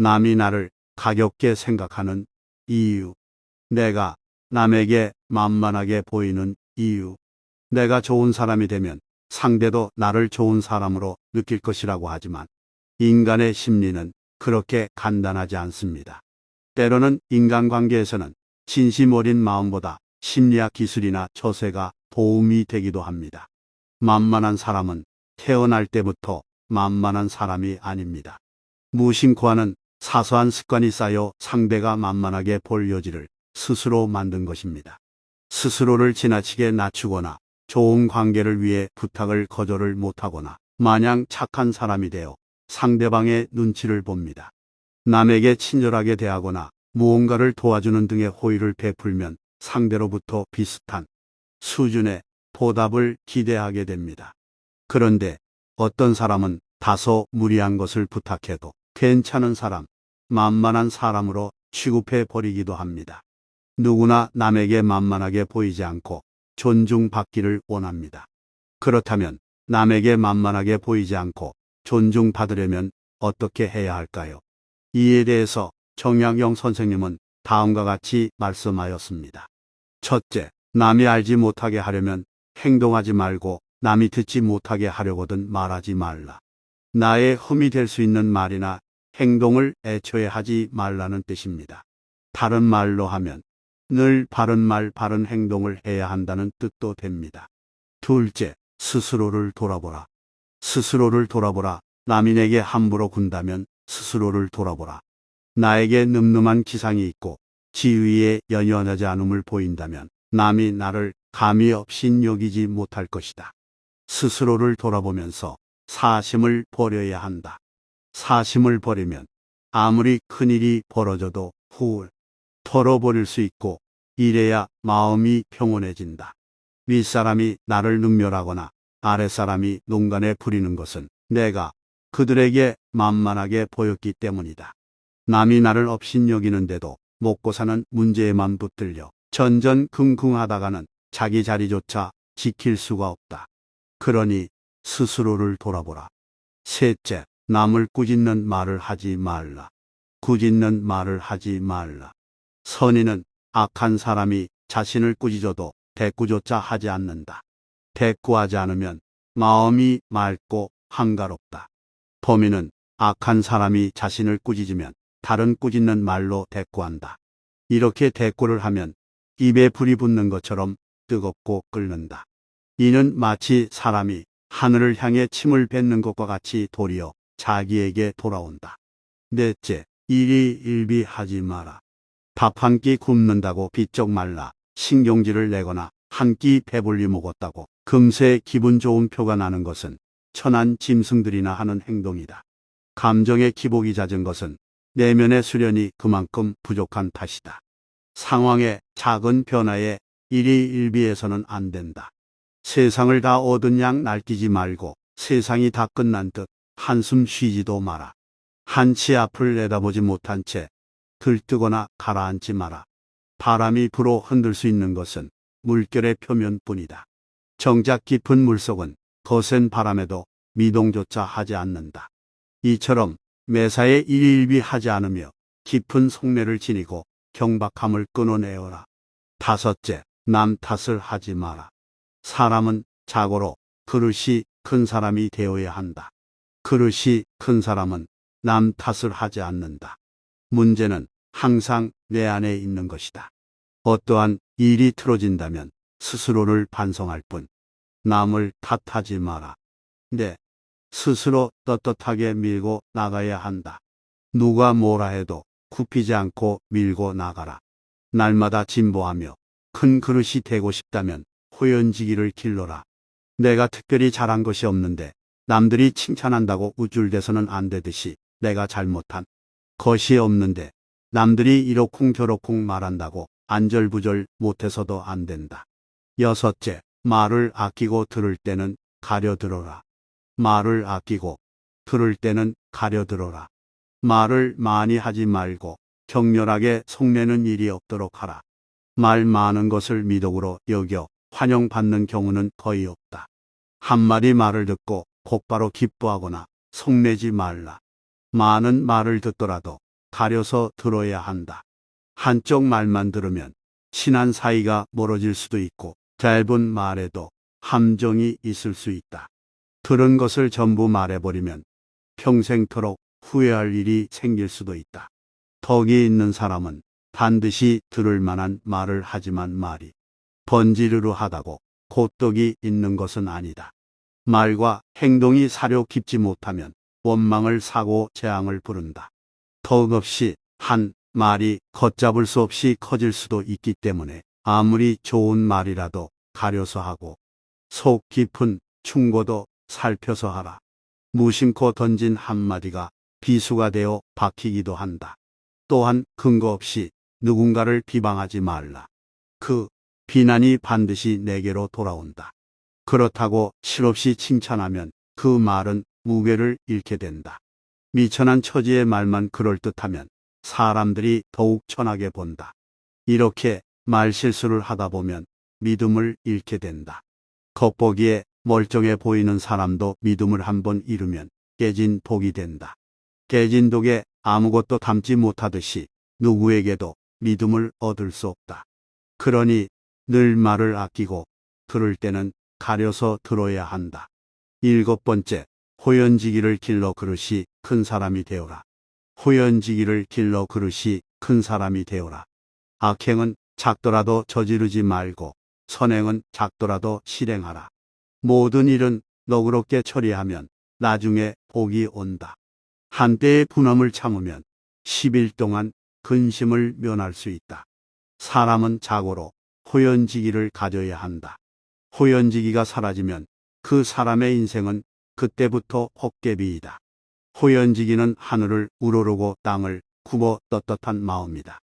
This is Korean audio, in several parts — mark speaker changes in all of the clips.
Speaker 1: 남이 나를 가볍게 생각하는 이유. 내가 남에게 만만하게 보이는 이유. 내가 좋은 사람이 되면 상대도 나를 좋은 사람으로 느낄 것이라고 하지만 인간의 심리는 그렇게 간단하지 않습니다. 때로는 인간관계에서는 진심 어린 마음보다 심리학 기술이나 처세가 도움이 되기도 합니다. 만만한 사람은 태어날 때부터 만만한 사람이 아닙니다. 무심코하는 사소한 습관이 쌓여 상대가 만만하게 볼 여지를 스스로 만든 것입니다. 스스로를 지나치게 낮추거나 좋은 관계를 위해 부탁을 거절을 못하거나 마냥 착한 사람이 되어 상대방의 눈치를 봅니다. 남에게 친절하게 대하거나 무언가를 도와주는 등의 호의를 베풀면 상대로부터 비슷한 수준의 보답을 기대하게 됩니다. 그런데 어떤 사람은 다소 무리한 것을 부탁해도 괜찮은 사람, 만만한 사람으로 취급해 버리기도 합니다. 누구나 남에게 만만하게 보이지 않고 존중받기를 원합니다. 그렇다면 남에게 만만하게 보이지 않고 존중받으려면 어떻게 해야 할까요? 이에 대해서 정약용 선생님은 다음과 같이 말씀하였습니다. 첫째, 남이 알지 못하게 하려면 행동하지 말고 남이 듣지 못하게 하려거든 말하지 말라. 나의 흠이 될 수 있는 말이나 행동을 애초에 하지 말라는 뜻입니다. 다른 말로 하면 늘 바른 말, 바른 행동을 해야 한다는 뜻도 됩니다. 둘째, 스스로를 돌아보라. 스스로를 돌아보라. 남이 내게 함부로 군다면 스스로를 돌아보라. 나에게 늠름한 기상이 있고 지위에 연연하지 않음을 보인다면 남이 나를 감히 없인 여기지 못할 것이다. 스스로를 돌아보면서 사심을 버려야 한다. 사심을 버리면 아무리 큰일이 벌어져도 후 털어버릴 수 있고 이래야 마음이 평온해진다. 윗사람이 나를 능멸하거나 아랫사람이 농간에 부리는 것은 내가 그들에게 만만하게 보였기 때문이다. 남이 나를 업신여기는데도 먹고 사는 문제에만 붙들려 전전긍긍하다가는 자기 자리조차 지킬 수가 없다. 그러니 스스로를 돌아보라. 셋째, 남을 꾸짖는 말을 하지 말라. 꾸짖는 말을 하지 말라. 선인은 악한 사람이 자신을 꾸짖어도 대꾸조차 하지 않는다. 대꾸하지 않으면 마음이 맑고 한가롭다. 범인은 악한 사람이 자신을 꾸짖으면 다른 꾸짖는 말로 대꾸한다. 이렇게 대꾸를 하면 입에 불이 붙는 것처럼 뜨겁고 끓는다. 이는 마치 사람이 하늘을 향해 침을 뱉는 것과 같이 도리어 자기에게 돌아온다. 넷째, 일희일비하지 마라. 밥 한 끼 굶는다고 비쩍 말라 신경질을 내거나 한 끼 배불리 먹었다고 금세 기분 좋은 표가 나는 것은 천한 짐승들이나 하는 행동이다. 감정의 기복이 잦은 것은 내면의 수련이 그만큼 부족한 탓이다. 상황의 작은 변화에 일희일비해서는 안 된다. 세상을 다 얻은 양 날뛰지 말고 세상이 다 끝난 듯 한숨 쉬지도 마라. 한치 앞을 내다보지 못한 채 들뜨거나 가라앉지 마라. 바람이 불어 흔들 수 있는 것은 물결의 표면뿐이다. 정작 깊은 물속은 거센 바람에도 미동조차 하지 않는다. 이처럼 매사에 일일비하지 않으며 깊은 속내를 지니고 경박함을 끊어내어라. 다섯째, 남 탓을 하지 마라. 사람은 자고로 그릇이 큰 사람이 되어야 한다. 그릇이 큰 사람은 남 탓을 하지 않는다. 문제는 항상 내 안에 있는 것이다. 어떠한 일이 틀어진다면 스스로를 반성할 뿐 남을 탓하지 마라. 내 스스로 떳떳하게 밀고 나가야 한다. 누가 뭐라 해도 굽히지 않고 밀고 나가라. 날마다 진보하며 큰 그릇이 되고 싶다면 호연지기를 길러라. 내가 특별히 잘한 것이 없는데 남들이 칭찬한다고 우쭐대서는 안 되듯이 내가 잘못한 것이 없는데 남들이 이러쿵 저러쿵 말한다고 안절부절 못해서도 안 된다. 여섯째, 말을 아끼고 들을 때는 가려 들어라. 말을 아끼고 들을 때는 가려 들어라. 말을 많이 하지 말고 격렬하게 속내는 일이 없도록 하라. 말 많은 것을 미덕으로 여겨 환영받는 경우는 거의 없다. 한 마디 말을 듣고 곧바로 기뻐하거나 속내지 말라. 많은 말을 듣더라도 가려서 들어야 한다. 한쪽 말만 들으면 친한 사이가 멀어질 수도 있고 짧은 말에도 함정이 있을 수 있다. 들은 것을 전부 말해버리면 평생토록 후회할 일이 생길 수도 있다. 덕이 있는 사람은 반드시 들을 만한 말을 하지만 말이 번지르르 하다고 곧덕이 있는 것은 아니다. 말과 행동이 사려 깊지 못하면 원망을 사고 재앙을 부른다. 덕없이 한 말이 걷잡을 수 없이 커질 수도 있기 때문에 아무리 좋은 말이라도 가려서 하고 속 깊은 충고도 살펴서 하라. 무심코 던진 한마디가 비수가 되어 박히기도 한다. 또한 근거 없이 누군가를 비방하지 말라. 그 비난이 반드시 내게로 돌아온다. 그렇다고 실없이 칭찬하면 그 말은 무게를 잃게 된다. 미천한 처지의 말만 그럴듯하면 사람들이 더욱 천하게 본다. 이렇게 말 실수를 하다 보면 믿음을 잃게 된다. 겉보기에 멀쩡해 보이는 사람도 믿음을 한번 잃으면 깨진 독이 된다. 깨진 독에 아무것도 담지 못하듯이 누구에게도 믿음을 얻을 수 없다. 그러니 늘 말을 아끼고 들을 때는 가려서 들어야 한다. 일곱 번째, 호연지기를 길러 그릇이 큰 사람이 되어라. 호연지기를 길러 그릇이 큰 사람이 되어라. 악행은 작더라도 저지르지 말고 선행은 작더라도 실행하라. 모든 일은 너그럽게 처리하면 나중에 복이 온다. 한때의 분함을 참으면 10일 동안 근심을 면할 수 있다. 사람은 자고로 호연지기를 가져야 한다. 호연지기가 사라지면 그 사람의 인생은 그때부터 헛개비이다. 호연지기는 하늘을 우러르고 땅을 굽어 떳떳한 마음이다.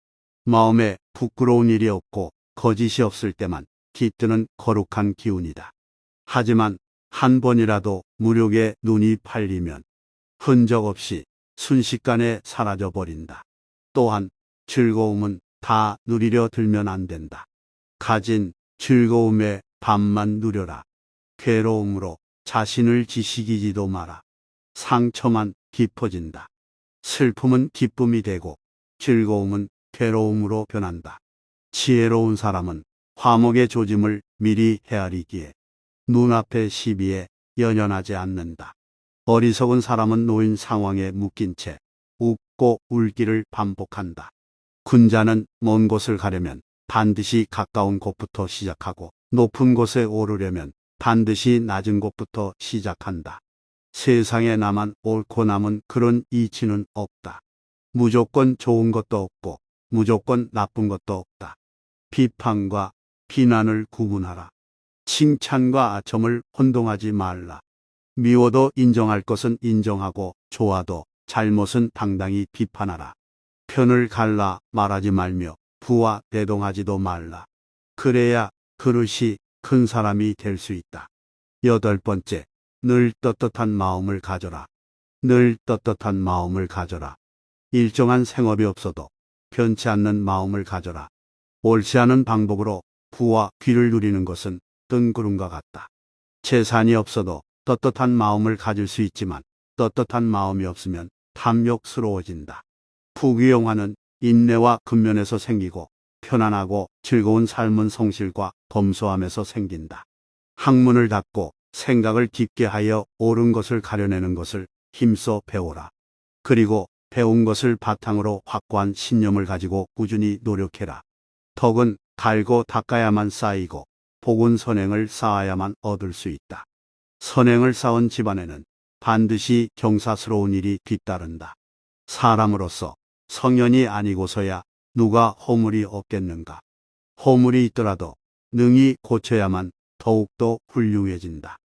Speaker 1: 마음에 부끄러운 일이 없고 거짓이 없을 때만 깃드는 거룩한 기운이다. 하지만 한 번이라도 무력에 눈이 팔리면 흔적 없이 순식간에 사라져 버린다. 또한 즐거움은 다 누리려 들면 안 된다. 가진 즐거움의 반만 누려라. 괴로움으로 자신을 지식이지도 마라. 상처만 깊어진다. 슬픔은 기쁨이 되고 즐거움은 괴로움으로 변한다. 지혜로운 사람은 화목의 조짐을 미리 헤아리기에 눈앞의 시비에 연연하지 않는다. 어리석은 사람은 놓인 상황에 묶인 채 웃고 울기를 반복한다. 군자는 먼 곳을 가려면 반드시 가까운 곳부터 시작하고 높은 곳에 오르려면 반드시 낮은 곳부터 시작한다. 세상에 나만 옳고 남은 그런 이치는 없다. 무조건 좋은 것도 없고 무조건 나쁜 것도 없다. 비판과 비난을 구분하라. 칭찬과 아첨을 혼동하지 말라. 미워도 인정할 것은 인정하고 좋아도 잘못은 당당히 비판하라. 편을 갈라 말하지 말며 부와 대동하지도 말라. 그래야 그릇이 큰 사람이 될 수 있다. 여덟 번째, 늘 떳떳한 마음을 가져라. 늘 떳떳한 마음을 가져라. 일정한 생업이 없어도 변치 않는 마음을 가져라. 옳지 않은 방법으로 부와 귀를 누리는 것은 뜬구름과 같다. 재산이 없어도 떳떳한 마음을 가질 수 있지만 떳떳한 마음이 없으면 탐욕스러워진다. 부귀영화는 인내와 근면에서 생기고 편안하고 즐거운 삶은 성실과 검소함에서 생긴다. 학문을 닫고 생각을 깊게 하여 옳은 것을 가려내는 것을 힘써 배워라. 그리고 배운 것을 바탕으로 확고한 신념을 가지고 꾸준히 노력해라. 덕은 갈고 닦아야만 쌓이고 복은 선행을 쌓아야만 얻을 수 있다. 선행을 쌓은 집안에는 반드시 경사스러운 일이 뒤따른다. 사람으로서 성현이 아니고서야 누가 허물이 없겠는가. 허물이 있더라도 능히 고쳐야만 더욱더 훌륭해진다.